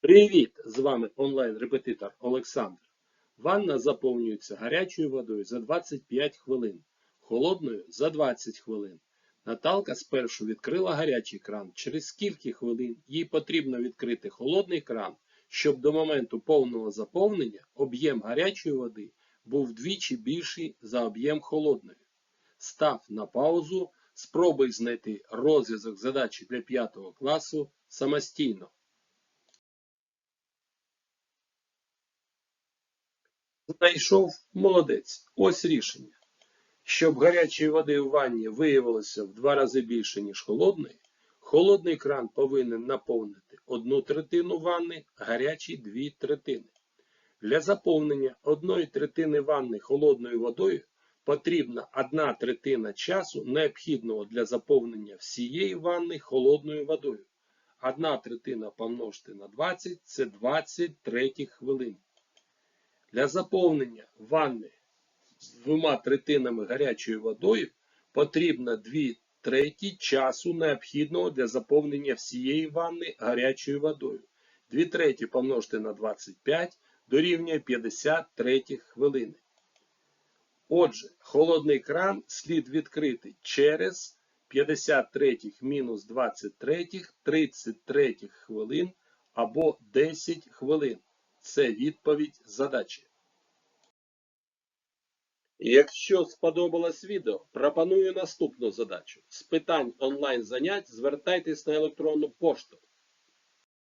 Привіт! З вами онлайн-репетитор Олександр. Ванна заповнюється гарячою водою за 25 хвилин, холодною за 20 хвилин. Наталка спершу відкрила гарячий кран. Через скільки хвилин їй потрібно відкрити холодний кран, щоб до моменту повного заповнення об'єм гарячої води був вдвічі більший за об'єм холодної. Став на паузу, спробуй знайти розв'язок задачі для 5 класу самостійно. Знайшов молодець. Ось рішення. Щоб гарячої води у ванні виявилося в два рази більше, ніж холодної, холодний кран повинен наповнити одну третину ванни, гарячий дві третини. Для заповнення одної третини ванни холодною водою потрібна одна третина часу, необхідного для заповнення всієї ванни холодною водою. Одна третина помножити на 20 це 20 третіх хвилин. Для заповнення ванни з двома третинами гарячою водою потрібно 2 треті часу необхідного для заповнення всієї ванни гарячою водою. 2 треті помножити на 25 дорівнює 50 третіх хвилини. Отже, холодний кран слід відкрити через 50 третіх мінус 20 третіх 30 третіх хвилин або 10 хвилин. Це відповідь задачі. Якщо сподобалось відео, пропоную наступну задачу. З питань онлайн занять звертайтесь на електронну пошту